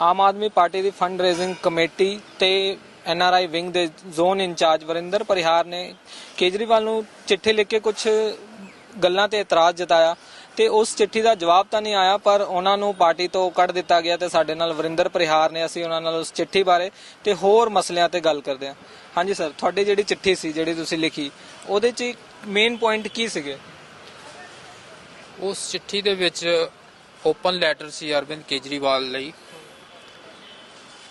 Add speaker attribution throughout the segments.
Speaker 1: ਆਮ Aadmi party ਦੀ fund raising committee ਤੇ NRI wing ਦੇ ਜ਼ੋਨ ਇੰਚਾਰਜ ਵਰਿੰਦਰ ਪਰਿਹਾਰ ਨੇ ਕੇਜਰੀਵਾਲ ਨੂੰ ਚਿੱਠੀ ਲਿਖ ਕੇ ਕੁਝ ਗੱਲਾਂ ਤੇ ਇਤਰਾਜ਼ ਜਤਾਇਆ ਤੇ ਉਸ ਚਿੱਠੀ ਦਾ ਜਵਾਬ ਤਾਂ ਨਹੀਂ ਆਇਆ, ਪਰ ਉਹਨਾਂ ਨੂੰ ਪਾਰਟੀ ਤੋਂ ਕੱਢ ਦਿੱਤਾ ਗਿਆ ਤੇ ਸਾਡੇ ਨਾਲ ਵਰਿੰਦਰ ਪਰਿਹਾਰ ਨੇ, ਅਸੀਂ ਉਹਨਾਂ ਨਾਲ ਉਸ ਚਿੱਠੀ ਬਾਰੇ ਤੇ ਹੋਰ ਮਸਲਿਆਂ ਤੇ ਗੱਲ ਕਰਦੇ ਹਾਂ। ਹਾਂਜੀ ਸਰ, ਤੁਹਾਡੀ ਜਿਹੜੀ ਚਿੱਠੀ ਸੀ, ਜਿਹੜੀ ਤੁਸੀਂ ਲਿਖੀ, ਉਹਦੇ 'ਚ ਮੇਨ ਪੁਆਇੰਟ ਕੀ ਸੀਗੇ?
Speaker 2: ਉਸ ਚਿੱਠੀ ਦੇ ਵਿੱਚ ਓਪਨ ਲੈਟਰ ਸੀ ਅਰਵਿੰਦ ਕੇਜਰੀਵਾਲ ਲਈ।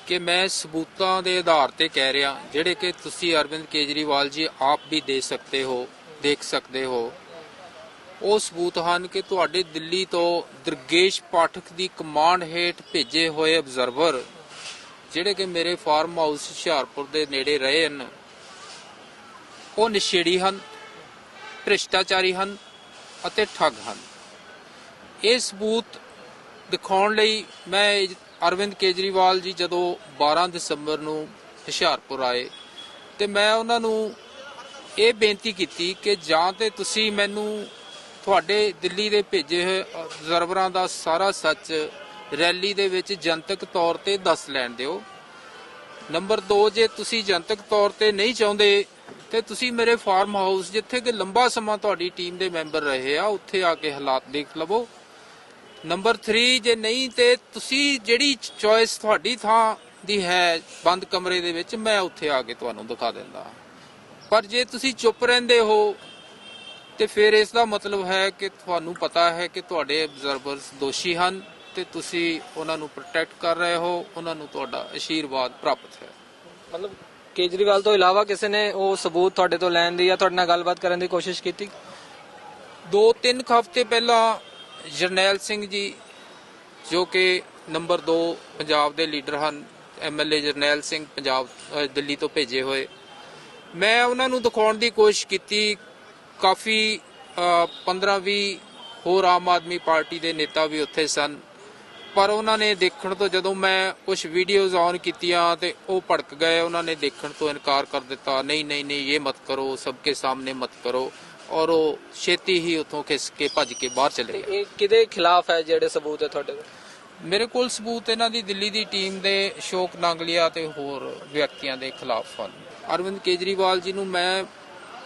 Speaker 2: ਕਿ ਮੈਂ ਸਬੂਤਾਂ ਦੇ ਆਧਾਰ ਤੇ ਕਹਿ ਰਿਹਾ, ਜਿਹੜੇ ਕਿ ਤੁਸੀਂ ਅਰਵਿੰਦ ਕੇਜਰੀਵਾਲ ਜੀ ਆਪ ਵੀ ਦੇ ਸਕਦੇ ਹੋ, ਦੇਖ ਸਕਦੇ ਹੋ। ਉਹ ਸਬੂਤ ਹਨ ਕਿ ਤੁਹਾਡੇ ਦਿੱਲੀ ਤੋਂ ਦਰਗੇਸ਼ ਪਾਠਕ ਦੀ ਕਮਾਂਡ ਹੇਠ ਭੇਜੇ ਹੋਏ ਅਬਜ਼ਰਵਰ, ਜਿਹੜੇ ਕਿ ਮੇਰੇ ਫਾਰਮ ਹਾਊਸ ਹੁਸ਼ਿਆਰਪੁਰ ਦੇ ਨੇੜੇ ਰਹੇ ਹਨ, ਉਹ ਨਸ਼ੇੜੀ ਹਨ, ਭ੍ਰਿਸ਼ਟਾਚਾਰੀ ਹਨ ਅਤੇ ਠੱਗ ਹਨ। ਇਹ ਸਬੂਤ ਦਿਖਾਉਣ ਲਈ ਮੈਂ ਅਰਵਿੰਦ ਕੇਜਰੀਵਾਲ ਜੀ ਜਦੋਂ 12 ਦਸੰਬਰ ਨੂੰ ਹੁਸ਼ਿਆਰਪੁਰ ਆਏ ਤੇ ਮੈਂ ਉਹਨਾਂ ਨੂੰ ਇਹ ਬੇਨਤੀ ਕੀਤੀ ਕਿ ਜਾਂ ਤੇ ਤੁਸੀਂ ਮੈਨੂੰ ਤੁਹਾਡੇ ਦਿੱਲੀ ਦੇ ਭੇਜੇ ਹੋਏ ਅਬਜ਼ਰਵਰਾਂ ਦਾ ਸਾਰਾ ਸੱਚ ਰੈਲੀ ਦੇ ਵਿੱਚ ਜਨਤਕ ਤੌਰ ਤੇ ਦੱਸ ਲੈਣ ਦਿਓ। ਨੰਬਰ 2 ਜੇ ਤੁਸੀਂ ਜਨਤਕ ਤੌਰ ਤੇ ਨਹੀਂ ਚਾਹੁੰਦੇ ਤੇ ਤੁਸੀਂ ਮੇਰੇ ਫਾਰਮ ਹਾਊਸ ਜਿੱਥੇ ਕਿ ਲੰਬਾ ਸਮਾਂ ਤੁਹਾਡੀ ਟੀਮ ਦੇ ਮੈਂਬਰ ਰਹੇ ਆ, ਉੱਥੇ ਆ ਕੇ ਹਾਲਾਤ ਦੇਖ ਲਵੋ। ਨੰਬਰ 3 ਜੇ ਨਹੀਂ ਤੇ ਤੁਸੀਂ ਜਿਹੜੀ ਚੋਇਸ ਤੁਹਾਡੀ ਥਾਂ ਦੀ ਹੈ ਬੰਦ ਕਮਰੇ ਦੇ ਵਿੱਚ ਮੈਂ ਉੱਥੇ ਆ ਕੇ ਤੁਹਾਨੂੰ ਦਿਖਾ ਦਿੰਦਾ। ਪਰ ਜੇ ਤੁਸੀਂ ਚੁੱਪ ਰਹਿੰਦੇ ਹੋ ਤੇ ਫਿਰ ਇਸ ਦਾ ਮਤਲਬ ਹੈ ਕਿ ਤੁਹਾਨੂੰ ਪਤਾ ਹੈ ਕਿ ਤੁਹਾਡੇ ਅਬਜ਼ਰਵਰਸ ਦੋਸ਼ੀ ਹਨ ਤੇ ਤੁਸੀਂ ਉਹਨਾਂ ਨੂੰ ਪ੍ਰੋਟੈਕਟ ਕਰ ਰਹੇ ਹੋ ਉਹਨਾਂ ਨੂੰ ਤੁਹਾਡਾ ਆਸ਼ੀਰਵਾਦ ਪ੍ਰਾਪਤ ਹੈ।
Speaker 1: ਮਤਲਬ ਕੇਜਰੀਵਾਲ ਤੋਂ ਇਲਾਵਾ ਕਿਸੇ ਨੇ ਉਹ ਸਬੂਤ ਤੁਹਾਡੇ ਤੋਂ ਲੈਣ ਦੀ ਜਾਂ ਤੁਹਾਡੇ ਨਾਲ ਗੱਲਬਾਤ ਕਰਨ ਦੀ ਕੋਸ਼ਿਸ਼ ਕੀਤੀ?
Speaker 2: ਦੋ ਤਿੰਨ ਕੁ ਹਫ਼ਤੇ ਪਹਿਲਾਂ ਜਰਨੈਲ ਸਿੰਘ ਜੀ, ਜੋ ਕਿ ਨੰਬਰ 2 ਪੰਜਾਬ ਦੇ ਲੀਡਰ ਹਨ ਐਮਐਲਏ ਜਰਨੈਲ ਸਿੰਘ ਪੰਜਾਬ ਦਿੱਲੀ ਤੋਂ ਭੇਜੇ ਹੋਏ। ਮੈਂ ਉਹਨਾਂ ਨੂੰ ਦਿਖਾਉਣ ਦੀ ਕੋਸ਼ਿਸ਼ ਕੀਤੀ। ਕਾਫੀ 15-20 ਹੋਰ ਆਮ ਆਦਮੀ ਪਾਰਟੀ ਦੇ ਨੇਤਾ ਵੀ ਉੱਥੇ ਸਨ। ਪਰ ਉਹਨਾਂ ਨੇ ਦੇਖਣ ਤੋਂ ਜਦੋਂ ਮੈਂ ਕੁਝ ਵੀਡੀਓਜ਼ ਔਨ ਕੀਤੀਆਂ ਤੇ ਉਹ ਭੜਕ ਗਏ, ਉਹਨਾਂ ਨੇ ਦੇਖਣ ਤੋਂ ਇਨਕਾਰ ਕਰ ਦਿੱਤਾ। ਨਹੀਂ ਨਹੀਂ ਨਹੀਂ, ਇਹ ਮਤ ਕਰੋ, ਸਭ ਕੇ ਸਾਹਮਣੇ ਮਤ ਕਰੋ। ਔਰ ਉਹ ਛੇਤੀ ਹੀ ਉੱਥੋਂ ਖਿਸ ਕੇ ਭੱਜ ਕੇ ਬਾਹਰ ਚਲੇ ਗਏ।
Speaker 1: ਇਹ ਕਿਹਦੇ ਖਿਲਾਫ ਹੈ ਜਿਹੜੇ ਸਬੂਤ ਹੈ ਤੁਹਾਡੇ ਕੋਲ?
Speaker 2: ਮੇਰੇ ਕੋਲ ਸਬੂਤ ਇਹਨਾਂ ਦੀ ਦਿੱਲੀ ਦੀ ਟੀਮ ਦੇ ਸ਼ੋਕ ਨਾਂਗਲੀਆ ਤੇ ਹੋਰ ਵਿਅਕਤੀਆਂ ਦੇ ਖਿਲਾਫ ਹਨ। ਅਰਵਿੰਦ ਕੇਜਰੀਵਾਲ ਜੀ ਨੂੰ ਮੈਂ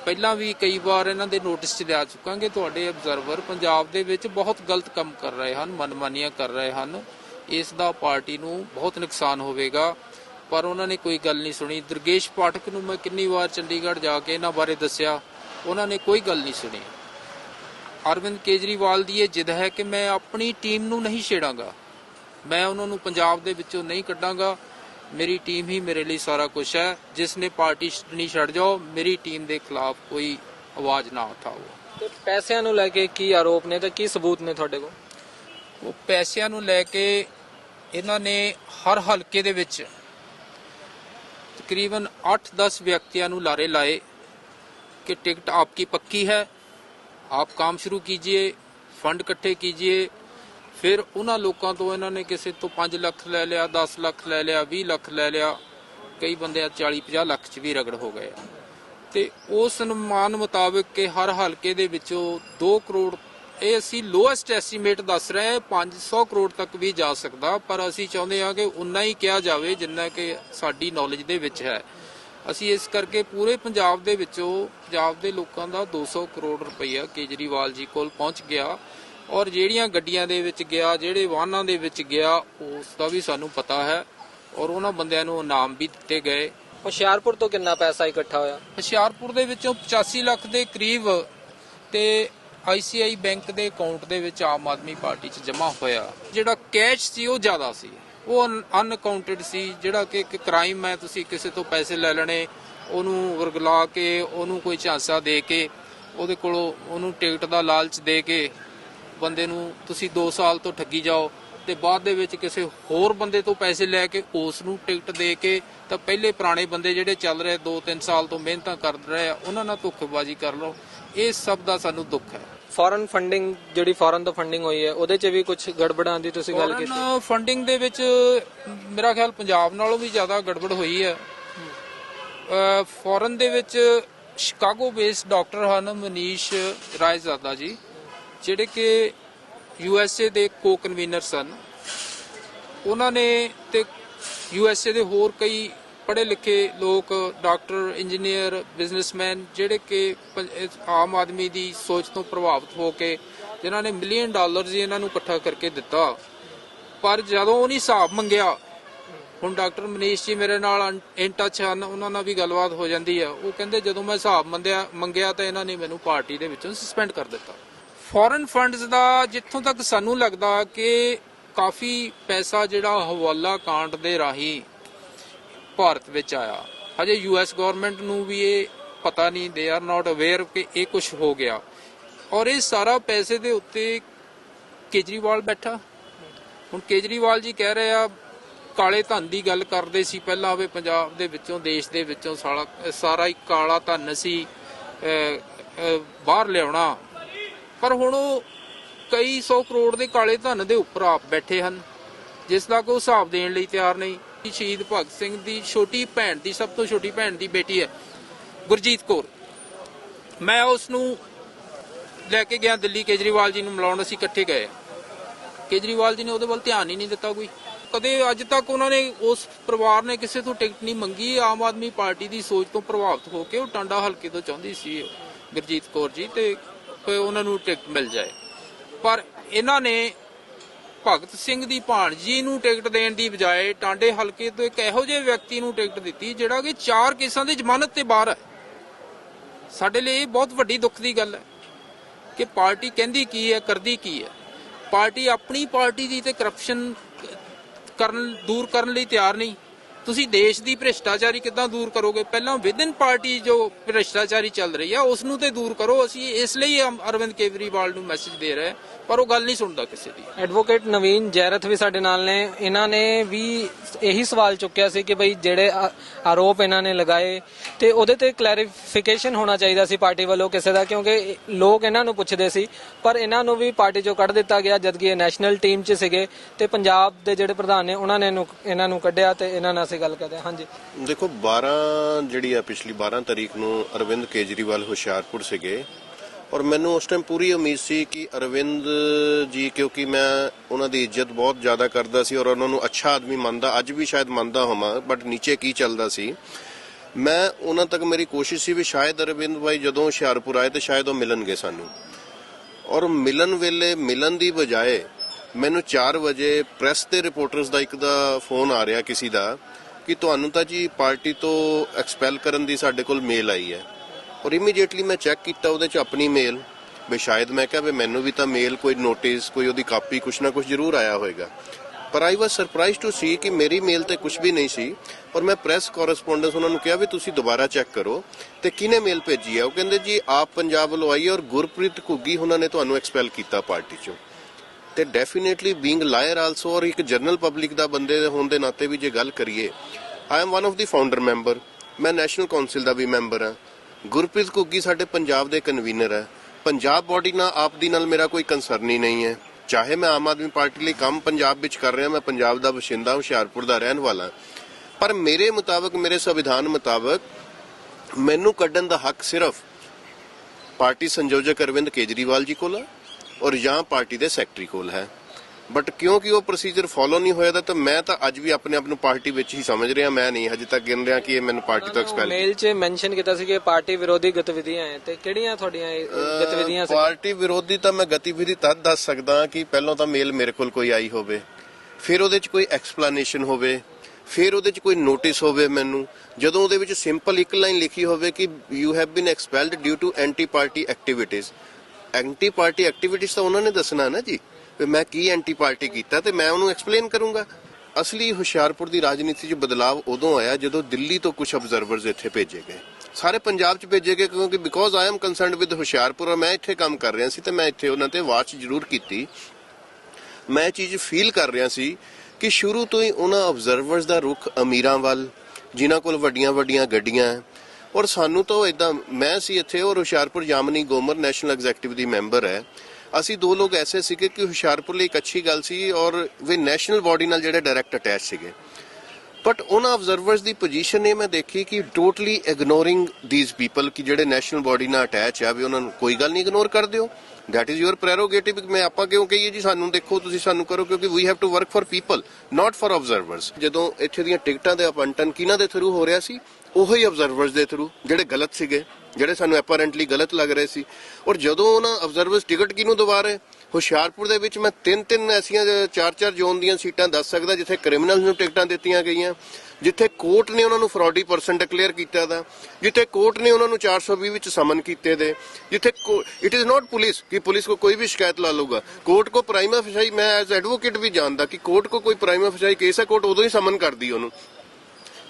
Speaker 2: ਪਹਿਲਾਂ ਵੀ ਕਈ ਵਾਰ ਇਹਨਾਂ ਦੇ ਨੋਟਿਸ 'ਚ ਲਿਆ ਚੁੱਕਾ ਕਿ ਤੁਹਾਡੇ ਅਬਜ਼ਰਵਰ ਪੰਜਾਬ ਦੇ ਵਿੱਚ ਬਹੁਤ ਗਲਤ ਕੰਮ ਕਰ ਰਹੇ ਹਨ ਮਨਮਾਨੀਆਂ ਕਰ ਰਹੇ ਹਨ। ਇਸ ਦਾ ਪਾਰਟੀ ਨੂੰ ਬਹੁਤ ਨੁਕਸਾਨ ਹੋਵੇਗਾ। ਪਰ ਉਹਨਾਂ ਨੇ ਕੋਈ ਗੱਲ ਨਹੀਂ ਸੁਣੀ। ਦੁਰਗੇਸ਼ ਪਾਠਕ ਨੂੰ ਮੈਂ ਕਿੰਨੀ ਵਾਰ ਚੰਡੀਗੜ੍ਹ ਜਾ ਕੇ ਇਹਨਾਂ ਬਾਰੇ ਦੱਸਿਆ। ਉਹਨਾਂ ਨੇ ਕੋਈ ਗੱਲ ਨਹੀਂ ਸੁਣੀ। ਅਰਵਿੰਦ ਕੇਜਰੀਵਾਲ ਦੀ ਇਹ ਜਿੱਦ ਹੈ ਕਿ ਮੈਂ ਆਪਣੀ ਟੀਮ ਨੂੰ ਨਹੀਂ ਛੇੜਾਂਗਾ। ਮੈਂ ਉਹਨਾਂ ਨੂੰ ਪੰਜਾਬ ਦੇ ਵਿੱਚੋਂ ਨਹੀਂ ਕੱਢਾਂਗਾ। ਮੇਰੀ ਟੀਮ ਹੀ ਮੇਰੇ ਲਈ ਸਾਰਾ ਕੁਝ ਹੈ। ਜਿਸ ਨੇ ਪਾਰਟੀ ਨਹੀਂ ਛੱਡ ਜਾਓ ਮੇਰੀ ਟੀਮ ਦੇ ਖਿਲਾਫ ਕੋਈ ਆਵਾਜ਼ ਨਾ ਉਠਾਓ।
Speaker 1: ਤੇ ਪੈਸਿਆਂ ਨੂੰ ਲੈ ਕੇ ਕੀ ਆਰੋਪ ਨੇ ਤੇ ਕੀ ਸਬੂਤ ਨੇ ਤੁਹਾਡੇ ਕੋਲ?
Speaker 2: ਉਹ ਪੈਸਿਆਂ ਨੂੰ ਲੈ ਕੇ ਇਹਨਾਂ ਨੇ ਹਰ ਹਲਕੇ ਦੇ ਵਿੱਚ ਤਕਰੀਬਨ 8-10 ਵਿਅਕਤੀਆਂ ਨੂੰ ਲਾਰੇ ਲਾਏ। कि टिकट आपकी पक्की है आप काम शुरू कीजिए ਫੰਡ ਇਕੱਠੇ ਕੀਜੀਏ ਫਿਰ ਉਹਨਾਂ ਲੋਕਾਂ ਤੋਂ ਇਹਨਾਂ ਨੇ ਕਿਸੇ ਤੋਂ 5 ਲੱਖ ਲੈ ਲਿਆ 10 ਲੱਖ ਲੈ ਲਿਆ 20 ਲੱਖ ਲੈ ਲਿਆ ਕਈ ਬੰਦੇ 40 50 ਲੱਖ ਚ ਵੀ ਰਗੜ ਹੋ ਗਏ ਆ। ਤੇ ਉਸ ਅਨੁਮਾਨ ਮੁਤਾਬਕ ਕਿ ਹਰ ਹਲਕੇ ਦੇ ਵਿੱਚੋਂ 2 ਕਰੋੜ ਇਹ ਅਸੀਂ ਲੋਐਸਟ ਐਸਟੀਮੇਟ ਦੱਸ ਰਹੇ ਹਾਂ 500 ਕਰੋੜ ਤੱਕ ਵੀ ਜਾ ਸਕਦਾ ਪਰ ਅਸੀਂ ਚਾਹੁੰਦੇ ਹਾਂ ਕਿ ਉਨਾ ਹੀ ਕਿਹਾ ਜਾਵੇ ਜਿੰਨਾ ਕਿ ਸਾਡੀ ਨੌਲੇਜ ਦੇ ਵਿੱਚ ਹੈ ਅਸੀਂ ਇਸ ਕਰਕੇ ਪੂਰੇ ਪੰਜਾਬ ਦੇ ਵਿੱਚੋਂ ਪੰਜਾਬ ਦੇ ਲੋਕਾਂ ਦਾ 200 ਕਰੋੜ ਰੁਪਈਆ ਕੇਜਰੀਵਾਲ ਜੀ ਕੋਲ ਪਹੁੰਚ ਗਿਆ ਔਰ ਜਿਹੜੀਆਂ ਗੱਡੀਆਂ ਦੇ ਵਿੱਚ ਗਿਆ ਜਿਹੜੇ ਵਾਹਨਾਂ ਦੇ ਵਿੱਚ ਗਿਆ ਉਸ ਦਾ ਵੀ ਸਾਨੂੰ ਪਤਾ ਹੈ ਔਰ ਉਹਨਾਂ ਬੰਦਿਆਂ ਨੂੰ ਇਨਾਮ ਵੀ ਦਿੱਤੇ ਗਏ।
Speaker 1: ਹੁਸ਼ਿਆਰਪੁਰ ਤੋਂ ਕਿੰਨਾ ਪੈਸਾ ਇਕੱਠਾ ਹੋਇਆ?
Speaker 2: ਹੁਸ਼ਿਆਰਪੁਰ ਦੇ ਵਿੱਚੋਂ 85 ਲੱਖ ਦੇ ਕਰੀਬ ਤੇ ਆਈਸੀਆਈ ਬੈਂਕ ਦੇ ਅਕਾਊਂਟ ਦੇ ਵਿੱਚ ਆਮ ਆਦਮੀ ਪਾਰਟੀ 'ਚ ਜਮ੍ਹਾਂ ਹੋਇਆ ਜਿਹੜਾ ਕੈਸ਼ ਸੀ ਉਹ ਜ਼ਿਆਦਾ ਸੀ। ਉਹ ਅਨਅਕਾਊਂਟਡ ਸੀ, ਜਿਹੜਾ ਕਿ ਇੱਕ ਕ੍ਰਾਈਮ ਹੈ, ਤੁਸੀਂ ਕਿਸੇ ਤੋਂ ਪੈਸੇ ਲੈ ਲੈਣੇ, ਉਹਨੂੰ ਵਰਗਲਾ ਕੇ, ਉਹਨੂੰ ਕੋਈ ਝਾਂਸਾ ਦੇ ਕੇ, ਉਹਦੇ ਕੋਲੋਂ ਉਹਨੂੰ ਟਿਕਟ ਦਾ ਲਾਲਚ ਦੇ ਕੇ, ਬੰਦੇ ਨੂੰ ਤੁਸੀਂ 2 ਸਾਲ ਤੋਂ ਠੱਗੀ ਜਾਓ, ਤੇ ਬਾਅਦ ਦੇ ਵਿੱਚ ਕਿਸੇ ਹੋਰ ਬੰਦੇ ਤੋਂ ਪੈਸੇ ਲੈ ਕੇ ਉਸ ਨੂੰ ਟਿਕਟ ਦੇ ਕੇ, ਤਾਂ ਪਹਿਲੇ ਪੁਰਾਣੇ ਬੰਦੇ ਜਿਹੜੇ ਚੱਲ ਰਹੇ 2-3 ਸਾਲ ਤੋਂ ਮਿਹਨਤਾਂ ਕਰ ਰਹੇ ਆ, ਉਹਨਾਂ ਨਾਲ ਧੋਖੇਬਾਜ਼ੀ ਕਰ ਲਓ। ਇਹ ਸਭ ਦਾ ਸਾਨੂੰ ਦੁੱਖ ਹੈ।
Speaker 1: ਫੋਰਨ ਫੰਡਿੰਗ ਜਿਹੜੀ ਫੋਰਨ ਤੋਂ ਫੰਡਿੰਗ ਹੋਈ ਹੈ ਉਹਦੇ 'ਚ ਵੀ ਕੁਝ ਗੜਬੜਾਂ ਦੀ ਤੁਸੀਂ ਗੱਲ ਕੀਤੀ?
Speaker 2: ਫੋਰਨ ਫੰਡਿੰਗ ਦੇ ਵਿੱਚ ਮੇਰਾ ਖਿਆਲ ਪੰਜਾਬ ਨਾਲੋਂ ਵੀ ਜ਼ਿਆਦਾ ਗੜਬੜ ਹੋਈ ਹੈ। ਫੋਰਨ ਦੇ ਵਿੱਚ ਸ਼ਿਕਾਗੋ ਬੇਸਡ ਡਾਕਟਰ ਹਨ ਮਨੀਸ਼ ਰਾਇਜ਼ਾਦਾ ਜੀ ਜਿਹੜੇ ਕਿ ਯੂ ਐਸ ਏ ਦੇ ਕੋ ਕਨਵੀਨਰ ਸਨ ਉਹਨਾਂ ਨੇ ਤੇ ਯੂ ਐਸ ਏ ਦੇ ਹੋਰ ਕਈ ਪੜ੍ਹੇ ਲਿਖੇ ਲੋਕ, ਡਾਕਟਰ, ਇੰਜੀਨੀਅਰ, ਬਿਜ਼ਨਸਮੈਨ, ਜਿਹੜੇ ਕਿ ਪੰ- ਆਮ ਆਦਮੀ ਦੀ ਸੋਚ ਤੋਂ ਪ੍ਰਭਾਵਿਤ ਹੋ ਕੇ ਜਿਨ੍ਹਾਂ ਨੇ ਮਿਲੀਅਨ ਡਾਲਰਸ ਇਹਨਾਂ ਨੂੰ ਇਕੱਠਾ ਕਰਕੇ ਦਿੱਤਾ। ਪਰ ਜਦੋਂ ਉਹਨੇ ਹਿਸਾਬ ਮੰਗਿਆ, ਹੁਣ ਡਾਕਟਰ ਮਨੀਸ਼ ਜੀ ਮੇਰੇ ਨਾਲ ਇਨ ਟੱਚ ਹਨ, ਉਹਨਾਂ ਨਾਲ ਵੀ ਗੱਲਬਾਤ ਹੋ ਜਾਂਦੀ ਆ ਉਹ ਕਹਿੰਦੇ, ਜਦੋਂ ਮੈਂ ਹਿਸਾਬ ਮੰਗਿਆ ਮੰਗਿਆ ਤਾਂ ਇਹਨਾਂ ਨੇ ਮੈਨੂੰ ਪਾਰਟੀ ਦੇ ਵਿੱਚੋਂ ਸਸਪੈਂਡ ਕਰ ਦਿੱਤਾ। ਫੋਰਨ ਫੰਡਸ ਦਾ ਜਿੱਥੋਂ ਤੱਕ ਸਾਨੂੰ ਲੱਗਦਾ ਕਿ ਕਾਫੀ ਪੈਸਾ ਜਿਹੜਾ ਹਵਾਲਾ ਕਾਂਡ ਦੇ ਰਾਹੀਂ ਭਾਰਤ ਵਿੱਚ ਆਇਆ। ਹਜੇ ਯੂਐਸ ਗਵਰਨਮੈਂਟ ਨੂੰ ਵੀ ਇਹ ਪਤਾ ਨਹੀਂ ਦੇ ਆਰ ਨਾਟ ਅਵੇਅਰ ਕਿ ਇਹ ਕੁਝ ਹੋ ਗਿਆ। ਔਰ ਇਹ ਸਾਰਾ ਪੈਸੇ ਦੇ ਉੱਤੇ ਕੇਜਰੀਵਾਲ ਬੈਠਾ। ਹੁਣ ਕੇਜਰੀਵਾਲ ਜੀ ਕਹਿ ਰਹੇ ਆ, ਕਾਲੇ ਧਨ ਦੀ ਗੱਲ ਕਰਦੇ ਸੀ ਪਹਿਲਾਂ ਵੀ ਪੰਜਾਬ ਦੇ ਵਿੱਚੋਂ, ਦੇਸ਼ ਦੇ ਵਿੱਚੋਂ ਸਾਲਾ ਸਾਰਾ ਹੀ ਕਾਲਾ ਧਨ ਸੀ ਬਾਹਰ ਲਿਆਉਣਾ। ਪਰ ਹੁਣ ਉਹ ਕਈ 100 ਕਰੋੜ ਦੇ ਕਾਲੇ ਧਨ ਦੇ ਉੱਪਰ ਆਪ ਬੈਠੇ ਹਨ, ਜਿਸ ਦਾ ਕੋਈ ਹਿਸਾਬ ਦੇਣ ਲਈ ਤਿਆਰ ਨਹੀਂ। ਸ਼ਹੀਦ ਭਗਤ ਸਿੰਘ ਦੀ ਛੋਟੀ ਭੈਣ ਦੀ, ਸਭ ਤੋਂ ਛੋਟੀ ਭੈਣ ਦੀ ਬੇਟੀ ਹੈ, ਗੁਰਜੀਤ ਕੌਰ। ਮੈਂ ਉਸ ਨੂੰ ਲੈ ਕੇ ਗਿਆ ਦਿੱਲੀ, ਕੇਜਰੀਵਾਲ ਜੀ ਨੂੰ ਮਿਲਾਉਣ, ਅਸੀਂ ਇਕੱਠੇ ਗਏ। ਕੇਜਰੀਵਾਲ ਜੀ ਨੇ ਉਹਦੇ ਵੱਲ ਧਿਆਨ ਹੀ ਨਹੀਂ ਦਿੱਤਾ ਕੋਈ। ਕਦੇ ਅੱਜ ਤੱਕ ਉਹਨਾਂ ਨੇ ਉਸ ਪਰਿਵਾਰ ਨੇ ਕਿਸੇ ਤੋਂ ਟਿਕਟ ਨਹੀਂ ਮੰਗੀ, ਆਮ ਆਦਮੀ ਪਾਰਟੀ ਦੀ ਸੋਚ ਤੋਂ ਪ੍ਰਭਾਵਿਤ ਹੋ ਕੇ ਉਹ ਟਾਂਡਾ ਹਲਕੇ ਤੋਂ ਚਾਹੁੰਦੀ ਸੀ ਗੁਰਜੀਤ ਕੌਰ ਜੀ ਤੇ ਕੋਈ ਉਹਨਾਂ ਨੂੰ ਟਿਕਟ ਮਿਲ ਜਾਏ। ਪਰ ਇਹਨਾਂ ਨੇ ਭਗਤ ਸਿੰਘ ਦੀ ਭਾਣਜੀ ਨੂੰ ਟਿਕਟ ਦੇਣ ਦੀ ਬਜਾਏ ਟਾਂਡੇ ਹਲਕੇ ਤੋਂ ਇੱਕ ਇਹੋ ਜਿਹੇ ਵਿਅਕਤੀ ਨੂੰ ਟਿਕਟ ਦਿੱਤੀ, ਜਿਹੜਾ ਕਿ ਚਾਰ ਕੇਸਾਂ ਦੀ ਜ਼ਮਾਨਤ ਤੇ ਬਾਹਰ ਹੈ। ਸਾਡੇ ਲਈ ਇਹ ਬਹੁਤ ਵੱਡੀ ਦੁੱਖ ਦੀ ਗੱਲ ਹੈ ਕਿ ਪਾਰਟੀ ਕਹਿੰਦੀ ਕੀ ਹੈ, ਕਰਦੀ ਕੀ ਹੈ। ਪਾਰਟੀ ਆਪਣੀ ਪਾਰਟੀ ਦੀ ਤੇ ਕਰਪਸ਼ਨ ਕਰਨ, ਦੂਰ ਕਰਨ ਲਈ ਤਿਆਰ ਨਹੀਂ। ਤੁਸੀਂ ਦੇਸ਼ ਦੀ ਭ੍ਰਿਸ਼ਟਾਚਾਰੀ ਕਿੱਦਾਂ ਦੂਰ ਕਰੋਗੇ? ਪਹਿਲਾਂ ਵਿਦਨ ਪਾਰਟੀ ਜੋ ਭ੍ਰਿਸ਼ਟਾਚਾਰੀ ਚੱਲ ਰਹੀ ਆ ਉਸ ਨੂੰ ਤੇ ਦੂਰ ਕਰੋ। ਅਸੀਂ ਇਸ ਲਈ ਅਰਵਿੰਦ ਕੇਜਰੀਵਾਲ ਨੂੰ ਮੈਸੇਜ ਦੇ ਰਹੇ ਪਰ ਉਹ ਗੱਲ ਨਹੀਂ ਸੁਣਦਾ ਕਿਸੇ ਦੀ।
Speaker 1: ਐਡਵੋਕੇਟ ਨਵੀਨ ਜੈਰਥ ਵੀ ਸਾਡੇ ਨਾਲ ਨੇ। ਇਹਨਾਂ ਨੇ ਵੀ ਇਹੀ ਸਵਾਲ ਚੁੱਕਿਆ ਸੀ ਕਿ ਬਈ ਜਿਹੜੇ ਆਰੋਪ ਇਹਨਾਂ ਨੇ ਲਗਾਏ ਤੇ ਉਹਦੇ ਤੇ ਕਲੈਰੀਫਿਕੇਸ਼ਨ ਹੋਣਾ ਚਾਹੀਦਾ ਸੀ ਪਾਰਟੀ ਵੱਲੋਂ ਕਿਸੇ ਦਾ ਕਿਉਂਕਿ ਲੋਕ ਇਹਨਾਂ ਨੂੰ ਪੁੱਛਦੇ ਸੀ। ਪਰ ਇਹਨਾਂ ਨੂੰ ਵੀ ਪਾਰਟੀ ਚੋਂ ਕੱਢ ਦਿੱਤਾ ਗਿਆ ਜਦਕਿ ਇਹ ਨੈਸ਼ਨਲ ਟੀਮ 'ਚ ਸੀਗੇ ਤੇ ਪੰਜਾਬ ਦੇ ਜਿਹੜੇ ਪ੍ਰਧਾਨ ਨੇ ਉਹਨਾਂ ਨੇ ਇਹਨੂੰ- ਇਹਨਾਂ ਨੂੰ ਕੱਢਿਆ ਤੇ ਇਹਨਾਂ ਨਾਲ ਅਸੀਂ ਗੱਲ ਕਰਦੇ ਹਾਂ। ਹਾਂਜੀ।
Speaker 3: ਦੇਖੋ 12 ਜਿਹੜੀ ਆ ਪਿਛਲੀ 12 ਤਾਰੀਖ ਨੂੰ ਅਰਵਿੰਦ ਕੇਜਰੀਵਾਲ ਹੁਸ਼ਿਆਰਪੁਰ ਸੀਗੇ ਔਰ ਮੈਨੂੰ ਉਸ ਟਾਈਮ ਪੂਰੀ ਉਮੀਦ ਸੀ ਕਿ ਅਰਵਿੰਦ ਜੀ, ਕਿਉਂਕਿ ਮੈਂ ਉਹਨਾਂ ਦੀ ਇੱਜ਼ਤ ਬਹੁਤ ਜ਼ਿਆਦਾ ਕਰਦਾ ਸੀ ਔਰ ਉਹਨਾਂ ਨੂੰ ਅੱਛਾ ਆਦਮੀ ਮੰਨਦਾ, ਅੱਜ ਵੀ ਸ਼ਾਇਦ ਮੰਨਦਾ ਹੋਵਾਂ ਬਟ ਨੀਚੇ ਕੀ ਚੱਲਦਾ ਸੀ? ਮੈਂ ਉਹਨਾਂ ਤੱਕ ਮੇਰੀ ਕੋਸ਼ਿਸ਼ ਸੀ ਵੀ ਸ਼ਾਇਦ ਅਰਵਿੰਦ ਭਾਈ ਜਦੋਂ ਹੁਸ਼ਿਆਰਪੁਰ ਆਏ ਤੇ ਸ਼ਾਇਦ ਉਹ ਮਿਲਣਗੇ ਸਾਨੂੰ। ਔਰ ਮਿਲਣ ਵੇਲੇ, ਮਿਲਣ ਦੀ ਬਜਾਏ ਮੈਨੂੰ 4 ਵਜੇ ਪ੍ਰੈਸ ਦੇ ਰਿਪੋਰਟਰਸ ਦਾ ਇੱਕ ਦਾ ਫੋਨ ਆ ਰਿਹਾ ਕਿਸੇ ਦਾ ਕਿ ਤੁਹਾਨੂੰ ਤਾਂ ਜੀ ਪਾਰਟੀ ਤੋਂ ਐਕਸਪੈਲ ਕਰਨ ਦੀ ਸਾਡੇ ਕੋਲ ਮੇਲ ਆਈ ਹੈ। ਔਰ ਇਮੀਡੀਏਟਲੀ ਮੈਂ ਚੈੱਕ ਕੀਤਾ ਉਹਦੇ ਚ ਆਪਣੀ ਮੇਲ ਵੀ ਸ਼ਾਇਦ ਮੈਂ ਕਿਹਾ ਵੀ ਮੈਨੂੰ ਵੀ ਤਾਂ ਮੇਲ ਕੋਈ ਨੋਟਿਸ ਕੋਈ ਉਹਦੀ ਕਾਪੀ ਕੁਛ ਨਾ ਕੁਛ ਜ਼ਰੂਰ ਆਇਆ ਹੋਵੇਗਾ ਪਰ ਆਈ ਵਾਸ ਸਰਪ੍ਰਾਈਜ਼ ਟੂ ਸੀ ਕਿ ਮੇਰੀ ਮੇਲ ਤੇ ਕੁਝ ਵੀ ਨਹੀਂ ਸੀ ਔਰ ਮੈਂ ਪ੍ਰੈਸ ਕੋਰਸਪੋਂਡੈਂਸ ਉਹਨਾਂ ਨੂੰ ਕਿਹਾ ਵੀ ਤੁਸੀਂ ਦੁਬਾਰਾ ਚੈੱਕ ਕਰੋ ਤੇ ਕਿਹਨੇ ਮੇਲ ਭੇਜੀ ਹੈ? ਉਹ ਕਹਿੰਦੇ ਜੀ, ਆਪ ਪੰਜਾਬ ਵੱਲੋਂ ਆਈ ਹੈ ਔਰ ਗੁਰਪ੍ਰੀਤ ਘੁੱਗੀ ਉਹਨਾਂ ਨੇ ਤੁਹਾਨੂੰ ਐਕਸਪੈਲ ਕੀਤਾ ਪਾਰਟੀ ਚੋਂ। ਤੇ ਡੈਫੀਨਿਟਲੀ ਬੀਇੰਗ ਲਾਇਰ ਆਲਸੋ ਔਰ ਇੱਕ ਜਨਰਲ ਪਬਲਿਕ ਦਾ ਬੰਦੇ ਦੇ ਹੋਣ ਦੇ ਨਾਤੇ ਵੀ ਜੇ ਗੱਲ ਕਰੀਏ I am one of the founder member ਮੈਂ ਨੈਸ਼ਨਲ ਕਾਉਂਸਲ ਦਾ ਵੀ ਮੈਂਬਰ ਹਾਂ। ਗੁਰਪ੍ਰੀਤ ਘੁੱਗੀ ਸਾਡੇ ਪੰਜਾਬ ਦੇ ਕਨਵੀਨਰ ਹੈ। ਪੰਜਾਬ ਬਾਡੀ ਨਾਲ ਆਪ ਦੀ ਨਾਲ ਮੇਰਾ ਕੋਈ ਕੰਸਰਨ ਹੀ ਨਹੀਂ ਹੈ। ਚਾਹੇ ਮੈਂ ਆਮ ਆਦਮੀ ਪਾਰਟੀ ਲਈ ਕੰਮ ਪੰਜਾਬ ਵਿੱਚ ਕਰ ਰਿਹਾ, ਮੈਂ ਪੰਜਾਬ ਦਾ ਵਸਿੰਦਾ ਹੁਸ਼ਿਆਰਪੁਰ ਦਾ ਰਹਿਣ ਵਾਲਾ ਪਰ ਮੇਰੇ ਮੁਤਾਬਕ, ਮੇਰੇ ਸੰਵਿਧਾਨ ਮੁਤਾਬਕ ਮੈਨੂੰ ਕੱਢਣ ਦਾ ਹੱਕ ਸਿਰਫ ਪਾਰਟੀ ਸੰਯੋਜਕ ਅਰਵਿੰਦ ਕੇਜਰੀਵਾਲ ਜੀ ਕੋਲ ਹੈ ਔਰ ਜਾਂ ਪਾਰਟੀ ਦੇ ਸੈਕਟਰੀ ਕੋਲ ਹੈ। ਬਟ ਕਿਉਂਕਿ ਉਹ ਪ੍ਰੋਸੀਜਰ ਫੋਲੋ ਨਹੀਂ ਹੋਇਆ ਤਾਂ- ਮੈਂ ਤਾਂ ਅੱਜ ਵੀ ਆਪਣੇ ਆਪ ਨੂੰ ਪਾਰਟੀ ਵਿੱਚ ਹੀ ਸਮਝ ਰਿਹਾ ਮੈਂ ਨਹੀਂ ਹਜੇ ਤੱਕ ਗਿਣ ਰਿਹਾ ਕਿ ਇਹ ਮੈਨੂੰ ਪਾਰਟੀ ਤੋਂ ਐਕਸਪੈਲ
Speaker 1: ਮੇਲ 'ਚ ਮੈਂਸ਼ਨ ਕੀਤਾ ਸੀ ਕਿ ਪਾਰਟੀ ਵਿਰੋਧੀ ਗਤੀਵਿਧੀਆਂ ਹੈ ਤੇ ਕਿਹੜੀਆਂ ਤੁਹਾਡੀਆਂ ਗਤੀਵਿਧੀਆਂ ਸੀ?
Speaker 3: ਪਾਰਟੀ ਵਿਰੋਧੀ ਤਾਂ ਮੈਂ ਗਤੀਵਿਧੀ ਤਦ ਦੱਸ ਸਕਦਾ ਕਿ ਪਹਿਲਾਂ ਤਾਂ ਮੇਲ ਮੇਰੇ ਕੋਲ ਕੋਈ ਆਈ ਹੋਵੇ ਫਿਰ ਉਹਦੇ 'ਚ ਕੋਈ ਐਕਸਪਲੇਨੇਸ਼ਨ ਹੋਵੇ ਫਿਰ ਉਹਦੇ 'ਚ ਕੋਈ ਨੋਟਿਸ ਹੋਵੇ ਮੈਨੂੰ ਜਦੋਂ ਉਹਦੇ ਵਿੱਚ ਸਿੰਪਲ ਇੱਕ ਲਾਈਨ ਲਿਖੀ ਹੋਵੇ ਕਿ you have been expelled due to anti party activities anti party activities ਤਾਂ ਉਹਨਾਂ ਨੇ ਦੱਸਣਾ ਨਾ ਜੀ? ਵੀ ਮੈਂ ਕੀ ਐਂਟੀ ਪਾਰਟੀ ਕੀਤਾ ਤੇ ਮੈਂ ਉਹਨੂੰ ਐਕਸਪਲੇਨ ਕਰੂੰਗਾ। ਅਸਲੀ ਹੁਸ਼ਿਆਰਪੁਰ ਦੀ ਰਾਜਨੀਤੀ 'ਚ ਬਦਲਾਅ ਉਦੋਂ ਆਇਆ ਜਦੋਂ ਦਿੱਲੀ ਤੋਂ ਕੁਝ ਅਬਜ਼ਰਵਰਸ ਇੱਥੇ ਭੇਜੇ ਗਏ। ਸਾਰੇ ਪੰਜਾਬ 'ਚ ਭੇਜੇ ਗਏ ਕਿਉਂਕਿ because I am concerned with Hoshiarpur ਔਰ ਮੈਂ ਇੱਥੇ ਕੰਮ ਕਰ ਰਿਹਾ ਸੀ ਤੇ ਮੈਂ ਇੱਥੇ ਉਹਨਾਂ ਤੇ ਵਾਚ ਜ਼ਰੂਰ ਕੀਤੀ। ਮੈਂ ਇਹ ਚੀਜ਼ ਫੀਲ ਕਰ ਰਿਹਾ ਸੀ ਕਿ ਸ਼ੁਰੂ ਤੋਂ ਹੀ ਉਹਨਾਂ ਆਬਜ਼ਰਵਰਸ ਦਾ ਰੁਖ ਅਮੀਰਾਂ ਵੱਲ, ਜਿਨ੍ਹਾਂ ਕੋਲ ਵੱਡੀਆਂ ਵੱਡੀਆਂ ਗੱਡੀਆਂ ਔਰ ਸਾਨੂੰ ਤਾਂ ਇਦਾਂ ਮੈਂ ਸੀ ਇੱਥੇ ਔਰ ਹੁਸ਼ਿਆਰਪੁਰ ਜਾਮਨੀ ਗੋਮਰ ਨੈਸ਼ਨਲ ਐਗਜ਼ੈਕਟਿਵ ਦੀ ਮੈਂਬਰ ਹੈ। ਅਸੀਂ ਦੋ ਲੋਕ ਐਸੇ ਸੀਗੇ ਕਿ ਹੁਸ਼ਿਆਰਪੁਰ ਲਈ ਇੱਕ ਅੱਛੀ ਗੱਲ ਸੀ ਔਰ ਵੀ ਨੈਸ਼ਨਲ ਬਾਡੀ ਨਾਲ ਜਿਹੜੇ ਡਾਇਰੈਕਟ ਅਟੈਚ ਸੀਗੇ। ਬਟ ਉਹਨਾਂ ਆਬਜ਼ਰਵਰਸ ਦੀ ਪੋਜੀਸ਼ਨ ਇਹ ਮੈਂ ਦੇਖੀ ਕਿ ਟੋਟਲੀ ਇਗਨੋਰਿੰਗ ਥੀਸ ਪੀਪਲ ਕਿ ਜਿਹੜੇ ਨੈਸ਼ਨਲ ਬਾਡੀ ਨਾਲ ਅਟੈਚ ਆ, ਵੀ ਉਹਨਾਂ ਨੂੰ ਕੋਈ ਗੱਲ ਨਹੀਂ ਇਗਨੋਰ ਕਰ ਦਿਓ। ਦੈਟ ਇਜ਼ ਯੂਰ ਪ੍ਰੈਰੋਗੇਟਿਵ ਮੈਂ ਆਪਾਂ ਕਿਉਂ ਕਹੀਏ ਜੀ, ਸਾਨੂੰ ਦੇਖੋ, ਤੁਸੀਂ ਸਾਨੂੰ ਕਰੋ, ਕਿਉਂਕਿ we have to work for people not for observers ਜਦੋਂ ਇੱਥੇ ਦੀਆਂ ਟਿਕਟਾਂ ਦੇ ਆਪੰਟਨ ਕਿਹਨਾਂ ਦੇ ਥਰੂ ਹੋ ਰਿਹਾ ਸੀ? ਉਹੀ ਆਬਜ਼ਰਵਰਸ ਦੇ ਥਰੂ ਜਿਹੜੇ ਗਲਤ ਸੀਗੇ। ਜਿਹੜੇ ਸਾਨੂੰ ਐਪਰੈਂਟਲੀ ਗਲਤ ਲੱਗ ਰਹੇ ਸੀ। ਔਰ ਜਦੋਂ ਉਹਨਾਂ ਆਬਜ਼ਰਵਰਸ ਟਿਕਟ ਕਿਹਨੂੰ ਦਵਾ ਰਹੇ? ਹੁਸ਼ਿਆਰਪੁਰ ਦੇ ਵਿੱਚ ਮੈਂ ਤਿੰਨ ਤਿੰਨ ਐਸੀਆਂ ਚਾਰ ਚਾਰ ਜ਼ੋਨ ਦੀਆਂ ਸੀਟਾਂ ਦੱਸ ਸਕਦਾ ਜਿੱਥੇ ਕ੍ਰਿਮੀਨਲਸ ਨੂੰ ਟਿਕਟਾਂ ਦਿੱਤੀਆਂ ਗਈਆਂ, ਜਿੱਥੇ ਕੋਰਟ ਨੇ ਉਹਨਾਂ ਨੂੰ ਫਰਾਡੀ ਪਰਸਨ ਡਿਕਲੇਅਰ ਕੀਤਾ ਦਾ, ਜਿੱਥੇ ਕੋਰਟ ਨੇ ਉਹਨਾਂ ਨੂੰ 420 ਵਿੱਚ ਸਮਨ ਕੀਤੇ ਦੇ, ਜਿੱਥੇ ਇਟ ਇਜ਼ ਨਾਟ ਪੁਲਿਸ ਕਿ ਪੁਲਿਸ ਕੋ ਕੋਈ ਵੀ ਸ਼ਿਕਾਇਤ ਲਾ ਲੂਗਾ ਕੋਰਟ ਕੋ ਪ੍ਰਾਈਮਾ ਫਸਾਈ ਮੈਂ ਐਜ਼ ਐਡਵੋਕੇਟ ਵੀ ਜਾਣਦਾ ਕਿ ਕੋਰਟ ਕੋ ਕੋਈ ਪ੍ਰਾਈਮਾ ਫਸਾਈ ਕੇਸ ਹੈ, ਕੋਰਟ ਉਦੋਂ ਹੀ ਸਮਨ ਕਰਦੀ ਉਹਨੂੰ।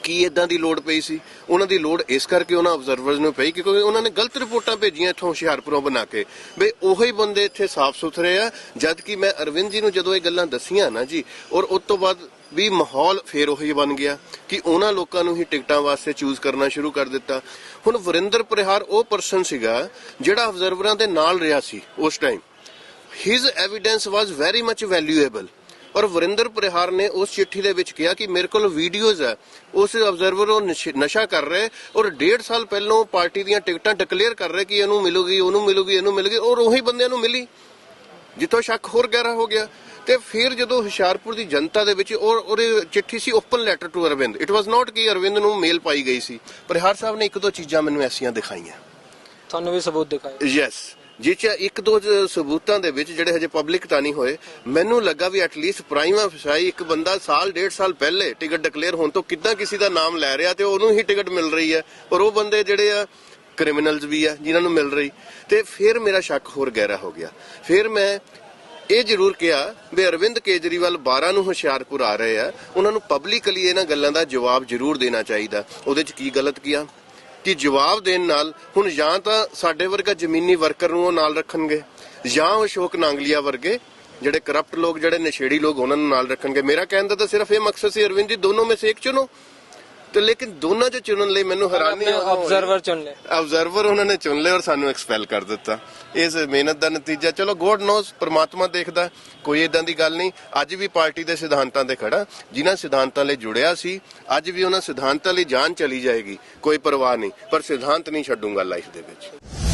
Speaker 3: ਕੀ ਇਦਾਂ ਦੀ ਲੋੜ ਪਈ ਸੀ? ਉਹਨਾਂ ਦੀ ਲੋੜ ਇਸ ਕਰਕੇ ਉਹਨਾਂ ਆਬਜ਼ਰਵਰਸ ਨੂੰ ਪਈ ਕਿਉਂਕਿ ਉਹਨਾਂ ਨੇ ਗਲਤ ਰਿਪੋਰਟਾਂ ਭੇਜੀਆਂ ਇੱਥੋਂ ਹੁਸ਼ਿਆਰਪੁਰੋਂ ਬਣਾ ਕੇ। ਬਈ ਉਹੀ ਬੰਦੇ ਇੱਥੇ ਸਾਫ਼ ਸੁਥਰੇ ਆ, ਜਦ ਕਿ ਮੈਂ ਅਰਵਿੰਦ ਜੀ ਨੂੰ ਜਦੋਂ ਇਹ ਗੱਲਾਂ ਦੱਸੀਆਂ ਨਾ ਜੀ, ਔਰ ਉਸ ਤੋਂ ਬਾਅਦ ਵੀ ਮਾਹੌਲ ਫੇਰ ਉਹੀ ਬਣ ਗਿਆ ਕਿ ਉਹਨਾਂ ਲੋਕਾਂ ਨੂੰ ਹੀ ਟਿਕਟਾਂ ਵਾਸਤੇ ਚੂਜ਼ ਕਰਨਾ ਸ਼ੁਰੂ ਕਰ ਦਿੱਤਾ। ਹੁਣ ਵਰਿੰਦਰ ਪ੍ਰਹਾਰ ਉਹ ਪਰਸਨ ਸੀਗਾ ਜਿਹੜਾ ਆਬਜ਼ਰਵਰਾਂ ਦੇ ਨਾਲ ਰਿਹਾ ਸੀ ਉਸ time his evidence was very much valuable ਔਰ ਵਰਿੰਦਰ ਪ੍ਰਹਾਰ ਨੇ ਉਸ ਚਿੱਠੀ ਦੇ ਵਿੱਚ ਕਿਹਾ ਕਿ ਮੇਰੇ ਕੋਲ ਵੀਡੀਓਜ਼ ਹੈ। ਉਸ ਆਬਜ਼ਰਵਰ ਉਹ ਨਸ਼- ਕਰ ਰਿਹਾ ਔਰ ਡੇਢ ਸਾਲ ਪਹਿਲਾਂ ਪਾਰਟੀ ਦੀਆਂ ਟਿਕਟਾਂ ਡਿਕਲੇਅਰ ਕਰ ਰਿਹਾ ਕਿ ਇਹਨੂੰ ਮਿਲੂਗੀ ਉਹਨੂੰ ਮਿਲੂਗੀ ਇਹਨੂੰ ਮਿਲੂਗੀ ਔਰ ਉਹੀ ਬੰਦਿਆਂ ਨੂੰ ਮਿਲੀ। ਜਿੱਥੋਂ ਸ਼ੱਕ ਹੋਰ ਗਹਿਰਾ ਹੋ ਗਿਆ। ਤੇ ਫਿਰ ਜਦੋਂ ਹੁਸ਼ਿਆਰਪੁਰ ਦੀ ਜਨਤਾ ਦੇ ਵਿੱਚ ਔਰ ਉਹਦੇ ਚਿੱਠੀ ਸੀ open letter to Arvind it was not ਕਿ ਅਰਵਿੰਦ ਨੂੰ ਮੇਲ ਪਾਈ ਗਈ ਸੀ। ਪ੍ਰਹਾਰ ਸਾਹਿਬ ਨੇ ਇੱਕ ਦੋ ਚੀਜ਼ਾਂ ਮੈਨੂੰ ਐਸੀਆਂ ਦਿਖਾਈਆਂ।
Speaker 1: ਤੁਹਾਨੂੰ ਵੀ ਸਬੂਤ ਦਿਖਾਏ।
Speaker 3: ਯੈਸ ਜਿਹ ਚ ਇੱਕ ਦੋ ਸਬੂਤਾਂ ਦੇ ਵਿੱਚ ਜਿਹੜੇ ਹਜੇ ਪਬਲਿਕ ਤਾਂ ਨਹੀਂ ਹੋਏ, ਮੈਨੂੰ ਲੱਗਾ ਵੀ ਐਟਲੀਸਟ ਪ੍ਰਾਈਮਾ ਫਸਾਈ ਇੱਕ ਬੰਦਾ ਸਾਲ, ਡੇਢ ਸਾਲ ਪਹਿਲੇ ਟਿਕਟ ਡਿਕਲੇਅਰ ਹੋਣ ਤੋਂ ਕਿੱਦਾਂ ਕਿਸੇ ਦਾ ਨਾਮ ਲੈ ਰਿਹਾ ਤੇ ਉਹਨੂੰ ਹੀ ਟਿਕਟ ਮਿਲ ਰਹੀ ਹੈ ਔਰ ਉਹ ਬੰਦੇ ਜਿਹੜੇ ਆ ਕ੍ਰਿਮੀਨਲਸ ਵੀ ਆ, ਜਿਨ੍ਹਾਂ ਨੂੰ ਮਿਲ ਰਹੀ। ਤੇ ਫਿਰ ਮੇਰਾ ਸ਼ੱਕ ਹੋਰ ਗਹਿਰਾ ਹੋ ਗਿਆ। ਫਿਰ ਮੈਂ ਇਹ ਜ਼ਰੂਰ ਕਿਹਾ ਵੀ ਅਰਵਿੰਦ ਕੇਜਰੀਵਾਲ 12 ਨੂੰ ਹੁਸ਼ਿਆਰਪੁਰ ਆ ਰਹੇ ਆ, ਉਹਨਾਂ ਨੂੰ ਪਬਲਿਕਲੀ ਇਹਨਾਂ ਗੱਲਾਂ ਦਾ ਜਵਾਬ ਜ਼ਰੂਰ ਦੇਣਾ ਚਾਹੀਦਾ। ਉਹਦੇ 'ਚ ਕੀ ਗਲਤ ਕੀਤਾ ਕਿ ਜਵਾਬ ਦੇਣ ਨਾਲ ਹੁਣ ਜਾਂ ਤਾਂ ਸਾਡੇ ਵਰਗਾ ਜ਼ਮੀਨੀ ਵਰਕਰ ਨੂੰ ਉਹ ਨਾਲ ਰੱਖਣਗੇ, ਜਾਂ ਉਹ ਸ਼ੋਕ ਨਾਂਗਲੀਆ ਵਰਗੇ ਜਿਹੜੇ ਕਰਪਟ ਲੋਕ, ਜਿਹੜੇ ਨਸ਼ੇੜੀ ਲੋਕ, ਉਹਨਾਂ ਨੂੰ ਨਾਲ ਰੱਖਣਗੇ। ਮੇਰਾ ਕਹਿਣ ਦਾ ਤਾਂ ਸਿਰਫ ਇਹ ਮਕਸਦ ਸੀ, ਅਰਵਿੰਦ ਜੀ, ਦੋਨੋਂ ਵਿੱਚ ਇੱਕ ਚੁਣੋ। ਤੇ ਲੇਕਿਨ ਦੋਨਾਂ ਚ ਚੁਣਨ ਲਈ ਮੈਨੂੰ ਹੈਰਾਨੀ
Speaker 1: ਆਬਜ਼ਰਵਰ ਚੁਣ ਲੈ
Speaker 3: ਆਬਜ਼ਰਵਰ ਉਹਨਾਂ ਨੇ ਚੁਣ ਲਿਆ ਔਰ ਸਾਨੂੰ ਐਕਸਪੈਲ ਕਰ ਦਿੱਤਾ। ਇਸ ਮਿਹਨਤ ਦਾ ਨਤੀਜਾ ਚਲੋ ਗੋਡ ਨੋਸ ਪ੍ਰਮਾਤਮਾ ਦੇਖਦਾ ਕੋਈ ਇਦਾਂ ਦੀ ਗੱਲ ਨਹੀਂ। ਅੱਜ ਵੀ ਪਾਰਟੀ ਦੇ ਸਿਧਾਂਤਾਂ ਤੇ ਖੜਾ ਜਿਨ੍ਹਾਂ ਸਿਧਾਂਤਾਂ ਲਈ ਜੁੜਿਆ ਸੀ ਅੱਜ ਵੀ ਉਹਨਾਂ ਸਿਧਾਂਤਾਂ ਲਈ ਜਾਨ ਚਲੀ ਜਾਏਗੀ ਕੋਈ ਪਰਵਾਹ ਨਹੀਂ। ਪਰ ਸਿਧਾਂਤ ਨਹੀਂ ਛੱਡੂੰਗਾ ਲਾਈਫ ਦੇ ਵਿੱਚ।